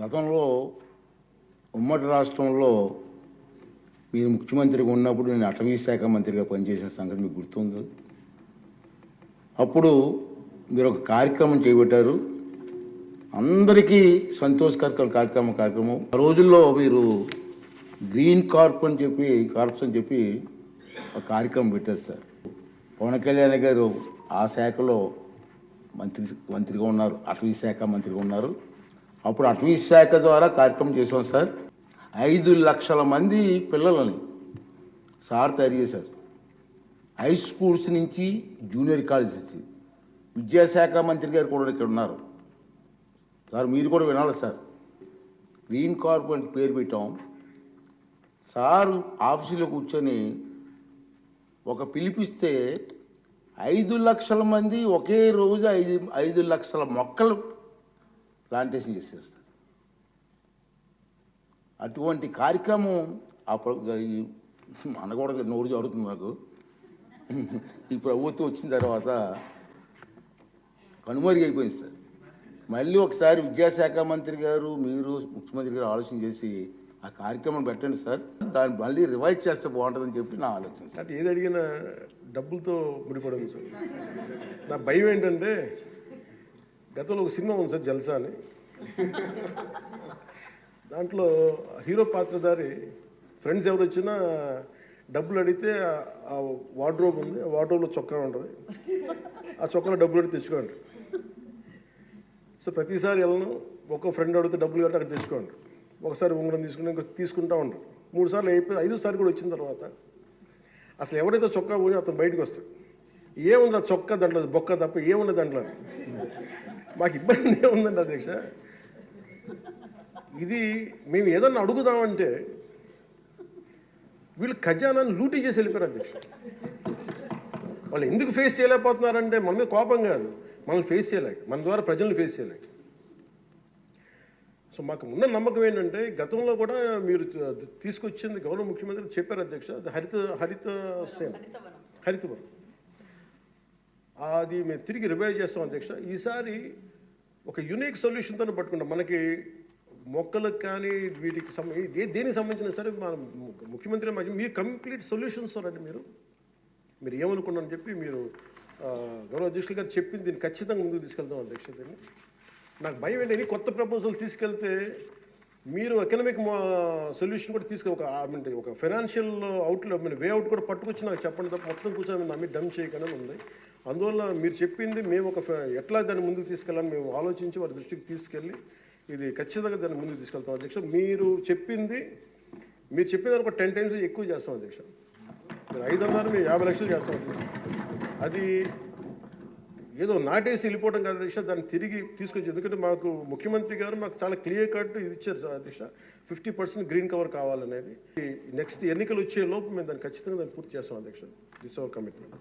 గతంలో ఉమ్మడి రాష్ట్రంలో మీరు ముఖ్యమంత్రిగా ఉన్నప్పుడు నేను అటవీ శాఖ మంత్రిగా పనిచేసిన సంగతి మీకు గుర్తుంది? అప్పుడు మీరు ఒక కార్యక్రమం చేపట్టారు. అందరికీ సంతోషకరకల కార్యక్రమం కార్యక్రమం. ఆ రోజుల్లో మీరు గ్రీన్ కార్ప్ అని చెప్పి కార్ప్స్ అని చెప్పి ఒక కార్యక్రమం పెట్టారు సార్. పవన్ కళ్యాణ్ గారు ఆ శాఖలో మంత్రి మంత్రిగా ఉన్నారు అటవీ శాఖ మంత్రిగా ఉన్నారు. అప్పుడు అటవీ శాఖ ద్వారా కార్యక్రమం చేసాం సార్. ఐదు లక్షల మంది పిల్లలని సార్ తయారు చేశారు. హై స్కూల్స్ నుంచి జూనియర్ కాలేజ్ విద్యాశాఖ మంత్రి గారు కూడా ఇక్కడ ఉన్నారు. సార్ మీరు కూడా వినాలి సార్? గ్రీన్ కార్పొరేట్ పేరు పెట్టాం. సార్ ఆఫీసులో కూర్చొని ఒక పిలిపిస్తే ఐదు లక్షల మంది ఒకే రోజు ఐదు ఐదు లక్షల మొక్కలు ప్లాంటేషన్ చేసేస్తాడు సార్ అటువంటి కార్యక్రమం అప్పుడు అనకూడదు నోరు జరుగుతుంది నాకు. ఈ ప్రభుత్వం వచ్చిన తర్వాత కనుమరుగైపోయింది సార్. మళ్ళీ ఒకసారి విద్యాశాఖ మంత్రి గారు మీరు ముఖ్యమంత్రి గారు ఆలోచన చేసి ఆ కార్యక్రమం పెట్టండి సార్. దాన్ని మళ్ళీ రివైజ్ చేస్తే బాగుంటుందని చెప్పి నా ఆలోచన సార్. ఏది అడిగినా డబ్బులతో ముడిపడదు సార్. నా భయం ఏంటంటే గతంలో ఒక సినిమా ఉంది సార్ జల్సా అని. దాంట్లో హీరో పాత్రధారి ఫ్రెండ్స్ ఎవరు వచ్చినా డబ్బులు అడిగితే ఆ వార్డ్రోబ్ ఉంది ఆ వార్డ్రోబ్లో చొక్కా ఉంటుంది. ఆ చొక్కాలో డబ్బులు అడిగి తెచ్చుకోండి. సో ప్రతిసారి వెళ్ళను ఒక్కో ఫ్రెండ్ అడిగితే డబ్బులు కట్టి అక్కడ తెచ్చుకోండి. ఒకసారి ఉంగరం తీసుకుని ఇంకో తీసుకుంటా ఉండరు మూడు సార్లు అయిపోయి ఐదోసారి కూడా వచ్చిన తర్వాత అసలు ఎవరైతే చొక్కా పోయి అతను బయటకు వస్తాడు. ఏముంది ఆ చొక్కా దాంట్లో బొక్క తప్ప ఏముంది దాంట్లో? మాకు ఇబ్బంది ఏముందండి అధ్యక్ష? ఇది మేము ఏదన్నా అడుగుదామంటే వీళ్ళు ఖజానాన్ని లూటీ చేసి వెళ్ళిపోయారు అధ్యక్ష. వాళ్ళు ఎందుకు ఫేస్ చేయలేకపోతున్నారంటే మన మీద కోపం కాదు. మనల్ని ఫేస్ చేయలేక మన ద్వారా ప్రజల్ని ఫేస్ చేయలేక. సో మాకు ఉన్న నమ్మకం ఏంటంటే గతంలో కూడా మీరు తీసుకొచ్చింది గౌరవ ముఖ్యమంత్రి చెప్పారు అధ్యక్ష హరిత హరిత సేన. హరితవరం అది మేము తిరిగి రివైవ్ చేస్తాం అధ్యక్ష. ఈసారి ఒక యునిక్ సొల్యూషన్తో పట్టుకుంటాం. మనకి మొక్కలకు కానీ వీటికి దేనికి సంబంధించిన సరే మన ము- ముఖ్యమంత్రి మీరు కంప్లీట్ సొల్యూషన్స్ అండి మీరు. మీరు ఏమనుకున్నారని చెప్పి మీరు గౌరవ అధ్యక్షులు గారు చెప్పింది దీన్ని ఖచ్చితంగా ముందుకు తీసుకెళ్తాం అధ్యక్ష. దీన్ని నాకు భయం ఏంటి? కొత్త ప్రపోజల్ తీసుకెళ్తే మీరు ఎకనామిక్ సొల్యూషన్ కూడా తీసుకు ఒక ఒక ఫైనాన్షియల్ అవుట్లో మీరు వే అవుట్ కూడా పట్టుకొచ్చి నాకు చెప్పండి తప్ప మొత్తం కూర్చొని నమ్మి డమ్ చేయకనే ఉంది. అందువల్ల మీరు చెప్పింది మేము ఒక ఎట్లా దాన్ని ముందుకు తీసుకెళ్ళాలని మేము ఆలోచించి వారి దృష్టికి తీసుకెళ్ళి ఇది ఖచ్చితంగా దాన్ని ముందుకు తీసుకెళ్తాం అధ్యక్ష. మీరు చెప్పింది మీరు చెప్పిన ఒక టెన్ టైమ్స్ ఎక్కువ చేస్తాం అధ్యక్ష. మీరు ఐదు అన్నారు మేము యాభై లక్షలు చేస్తాం అది ఏదో నాటేసి వెళ్ళిపోవడం కాదు అధ్యక్ష దాన్ని తిరిగి తీసుకొచ్చి ఎందుకంటే మాకు ముఖ్యమంత్రి గారు మాకు చాలా క్లియర్ కట్ ఇది ఇచ్చారు సార్ అధ్యక్ష ఫిఫ్టీ పర్సెంట్ గ్రీన్ కవర్ కావాలనేది. నెక్స్ట్ ఎన్నికలు వచ్చే లోపు మేము దాన్ని ఖచ్చితంగా దాన్ని పూర్తి చేస్తాం అధ్యక్ష దిస్ అవర్ కమిట్మెంట్